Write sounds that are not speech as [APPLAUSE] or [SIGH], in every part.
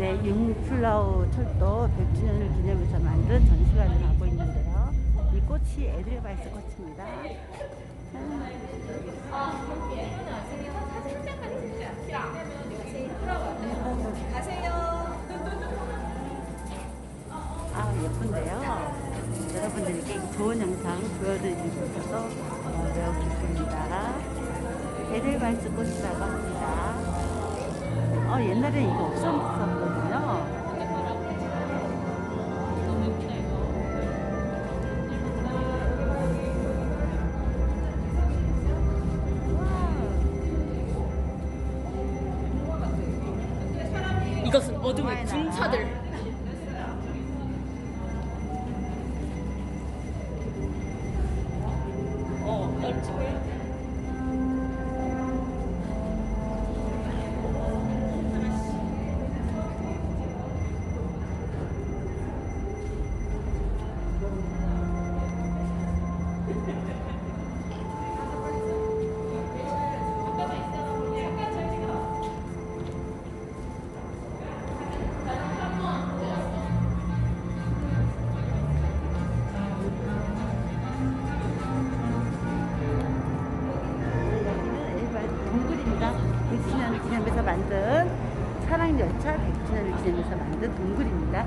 네, 융플라우 철도 100주년을 기념해서 만든 전시관을 하고 있는데요. 이 꽃이 에드레바이스 꽃입니다. 아, 예쁜데요. 여러분들께 좋은 영상 보여드리고 있어서 어, 매우 기쁩니다. 에델바이스 꽃이라고 합니다. 어, 옛날에 이거 없었 거든요. 이것은 어둠의 군차들. 100주년을 기념해서 만든 사랑열차 100주년을 기념해서 만든 동굴입니다.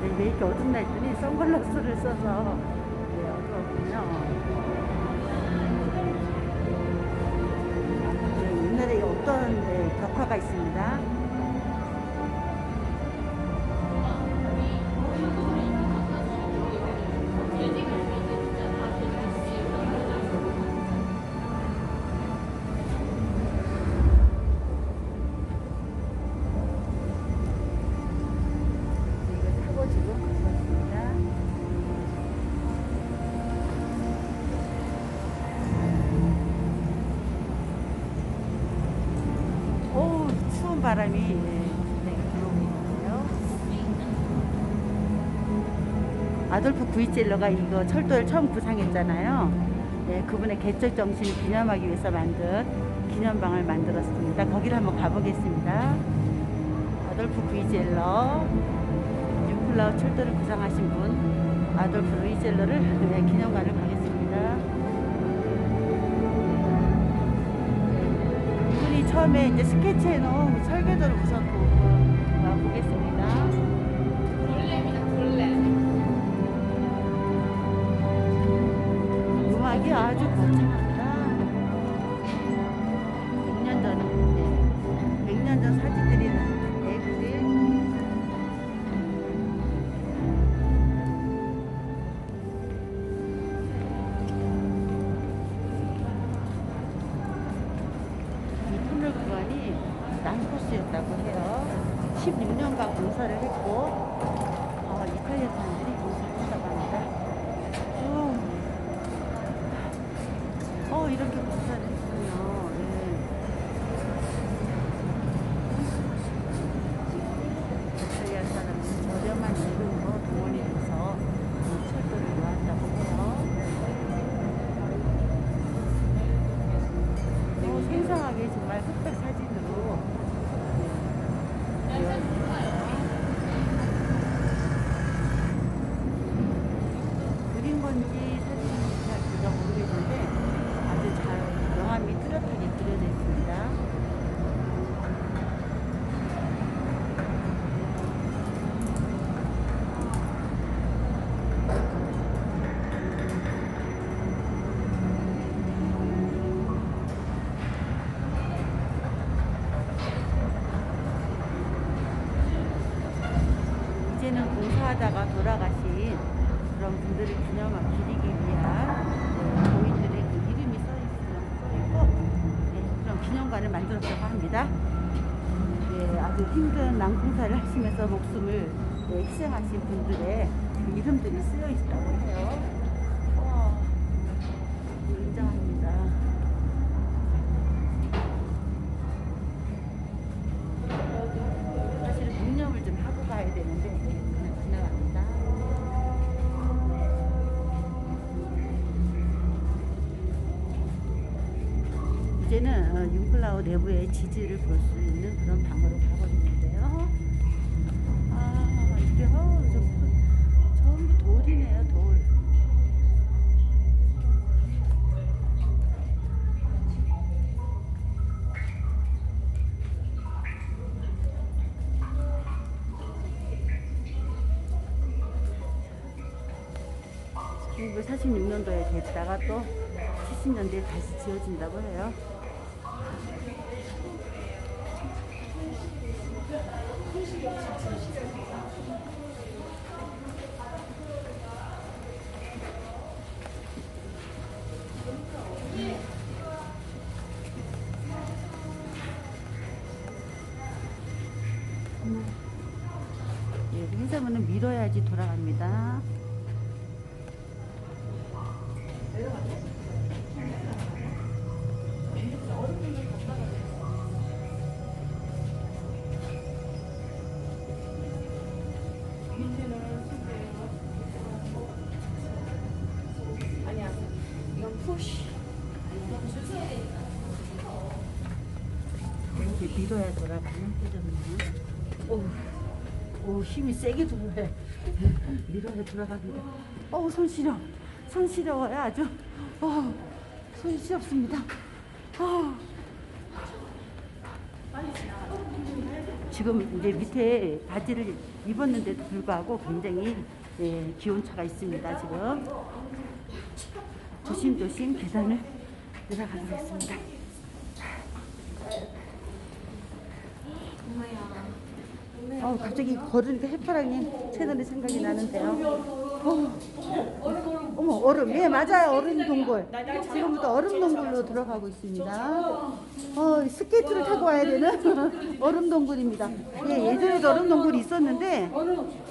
네, 왜 이렇게 어둡나 했더니 선글라스를 써서 네, 어두웠군요. 네, 옛날에 어떤 네, 벽화가 있습니다. 바람이 네, 들어오고 있는데요. 아돌프 구이첼러가 이거 철도를 처음 구상했잖아요. 네, 그분의 개척 정신을 기념하기 위해서 만든 기념방을 만들었습니다. 거기를 한번 가보겠습니다. 아돌프 구이젤러, 뉴플라우 철도를 구상하신 분, 아돌프 루이젤러를 네, 기념관을 처음에 이제 스케치해 놓은 설계도를 우선 보고 와 보겠습니다. 골렘이다, 골렘. 음악이 아주 거창합 난코스였다고 해요. 16년간 공사를 했고, 어, 이탈리아 사람들이 공사를 했다고 합니다. 어, 어 이렇게 공사를 공사하다가 돌아가신 그런 분들을 기념하 기리기 위한 네, 고인들의 그 이름이 써 있으면 써 있고 네, 그런 기념관을 만들었다고 합니다. 네, 아주 힘든 난공사를 하시면서 목숨을 네, 희생하신 분들의 그 이름들이 쓰여 있다고 해요. 이제는 어, 융플라워 내부의 지지를 볼 수 있는 그런 방으로 가고 있는데요. 아, 어. 그리고 46년도에 됐다가 또 70년대에 다시 지어진다고 해요. 예, 회사문은 밀어야지 돌아갑니다. 이렇게 밀어야 돌아가는 회전문은. 오, 오 힘이 세게 들어야 밀어야 돌아갑니다. 어우 손 시려, 손 시려워요 아주. 어, 손이 시렵습니다. 어. 지금 이제 밑에 바지를 입었는데도 불구하고 굉장히 예, 기온차가 있습니다 지금. 조심조심 계단을 내려가겠습니다. 어, 갑자기 걸으니까 해파랑님 채널이 생각이 나는데요. 어, 어머 얼음, 예 맞아요 얼음 동굴. 지금부터 얼음 동굴로 들어가고 있습니다. 어, 스케이트를 타고 와야 되는 [LAUGHS] 얼음 동굴입니다. 예, 예전에도 얼음 동굴이 있었는데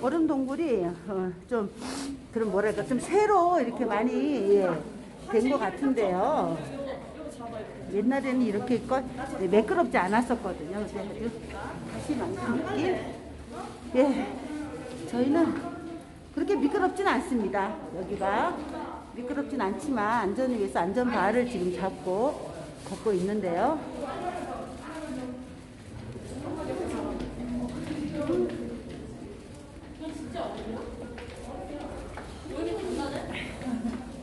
얼음 동굴이 어, 좀 그런 뭐랄까 좀 새로 이렇게 많이 예, 된 것 같은데요. 옛날에는 이렇게 거, 네, 매끄럽지 않았었거든요. 다시 만든 느낌. 예, 저희는 그렇게 미끄럽진 않습니다. 여기가 미끄럽진 않지만 안전을 위해서 안전바를 지금 잡고 걷고 있는데요.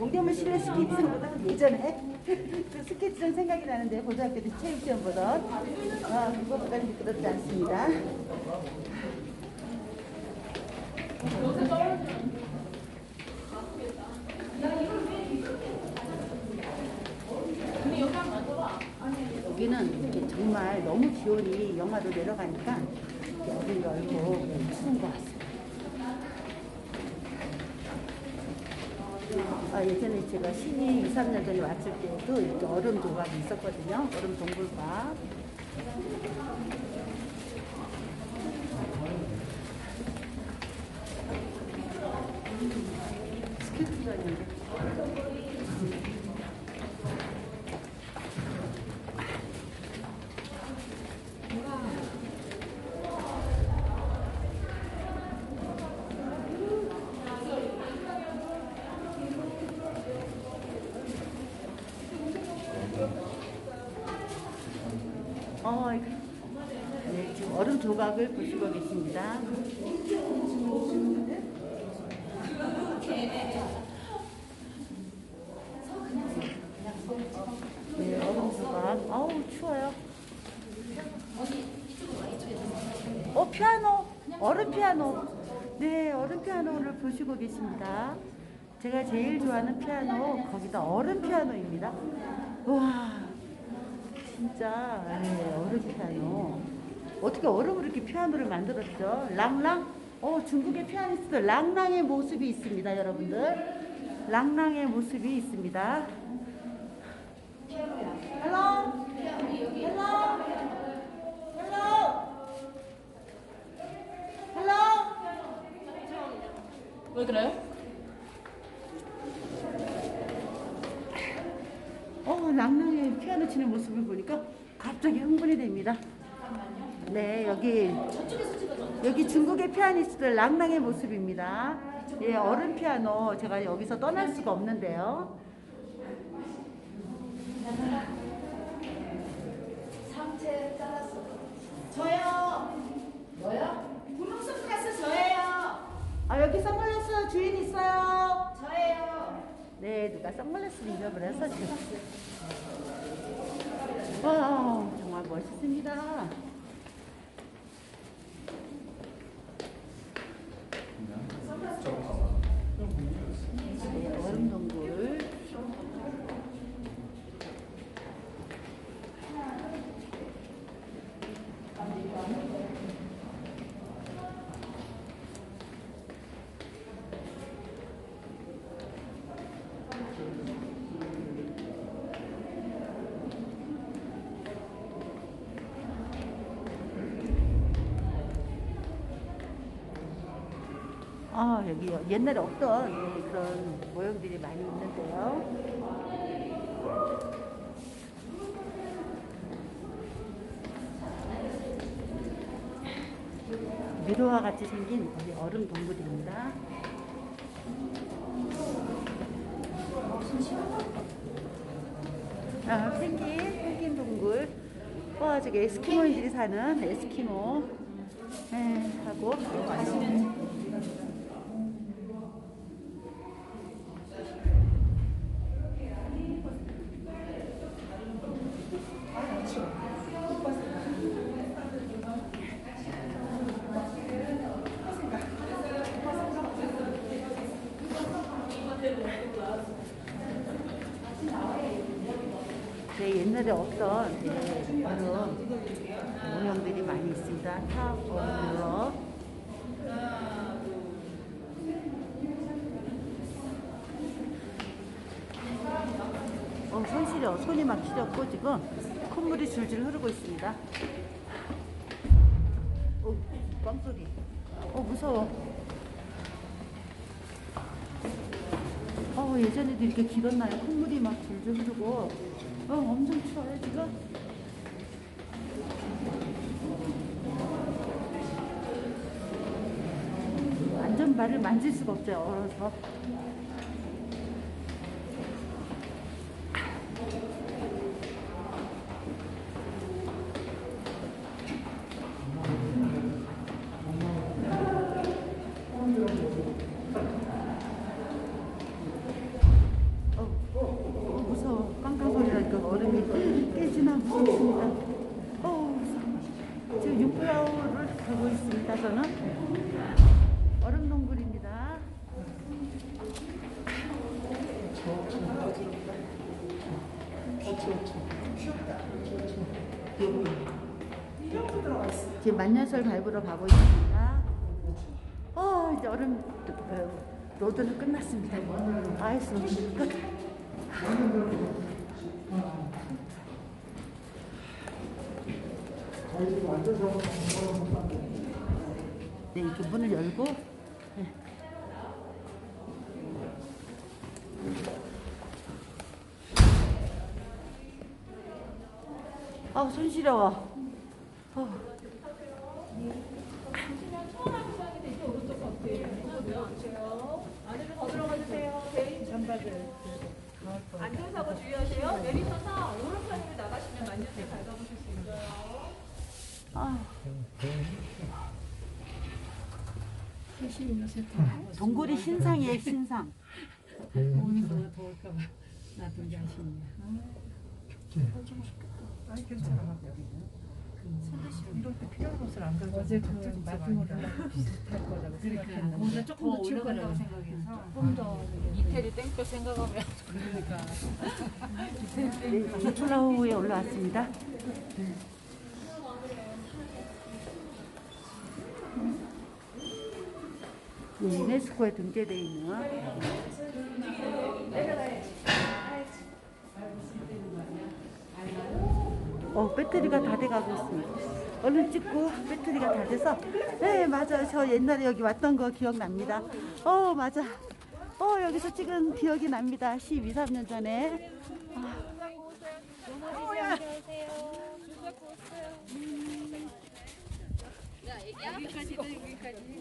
뭐 동대문 실내 스케이트장보다 예전에 [LAUGHS] 그 스케이트장 생각이 나는데 고등학교 때 체육시험 보던 아, 그거보다 미끄럽지 않습니다. 여기는 정말 너무 기온이 영하로 내려가니까 어린 열고 추운 것 같습니다. 아, 예전에 제가 신이 2, 3년 전에 왔을 때도 이렇게 얼음 조각이 있었거든요. 얼음 동굴과. 스케이트장인데. 어, 네, 지금 얼음 조각을 보시고 계십니다. 네, 얼음 조각. 아우, 추워요. 어, 피아노. 얼음 피아노. 네, 얼음 피아노를 보시고 계십니다. 제가 제일 좋아하는 피아노, 거기다 얼음 피아노입니다. 와, 진짜 예, 어렵잖아요. 어떻게 얼음을 이렇게 피아노를 만들었죠? 랑랑? 어, 중국의 피아니스트 랑랑의 모습이 있습니다, 여러분들. 랑랑의 모습이 있습니다. Hello? Hello? 왜 그래요? 어, 낭낭이 피아노 치는 모습을 보니까 갑자기 흥분이 됩니다. 네, 여기 여기 중국의 피아니스트들 랑랑의 모습입니다. 예, 어른 피아노 제가 여기서 떠날 수가 없는데요. 상체 잘랐어. 저요. 뭐요? 분홍 선글라스 저예요. 아, 여기 선글라스 주인 있어요. 저예요. 네, 누가 선글라스를 잃어버려서 지금. 와, 정말 멋있습니다. 네, 얼음 동굴. 아, 여기 옛날에 없던 네, 그런 모형들이 많이 있는데요. 미로와 같이 생긴 우리 얼음 동굴입니다. 아, 펭귄, 펭귄 동굴. 와, 저기 에스키모인들이 사는 에스키모. 네, 하고. 네, 옛날에 없던 네, 얼음 모형들이 많이 있습니다. 탑 얼음으로. 어, 손 시려. 손이 막 시렸고 지금 콧물이 줄줄 흐르고 있습니다. 어, 꽝소리. 어, 무서워. 어, 예전에도 이렇게 길었나요? 콧물이 막 줄줄 흐르고. 어, 엄청 추워요, 지금. 발을 만질 수가 없죠, 얼어서. 어, 어, 무서워. 깡깡 소리 나니까 얼음이 깨지나 무섭습니다. 어, 무서워. 지금 육부야호를 가고 있습니다, 저는. 얼음 동굴입니다. 만년설 밟으러 가고 있습니다. 어, 이제 얼음 어, 로드는 끝났습니다. 아이스 끝. 네, 이렇게 문을 열고 네. 아, 손 시려워. 어. 안으로 더 들어가 주세요. 안전사고 주의하세요. 내리셔서 오른편으로 나가시면 만년대 밟아보실 수 있어요. 아. 동굴이 신상이에요, 신상. 오는 거 더울까봐 나도 아쉽네. 아니 괜찮아. 때 필요한 옷을 안 가지고 어제 그 거랑 비슷할 거라고 생각했는데. 오늘 조금 더 올라간다고 생각해서. 조금 더 이태리 땡볕 생각하면. 그러니까. [LAUGHS] 네, 올라왔습니다. 네, 유네스코에 등재되어 있는 어, 배터리가 다 돼가고 있습니다. 얼른 찍고 배터리가 다 돼서. 네 맞아 저 옛날에 여기 왔던 거 기억납니다. 어 맞아. 어 여기서 찍은 기억이 납니다. 12, 3년 전에. 아. 어, 여기까지 여기까지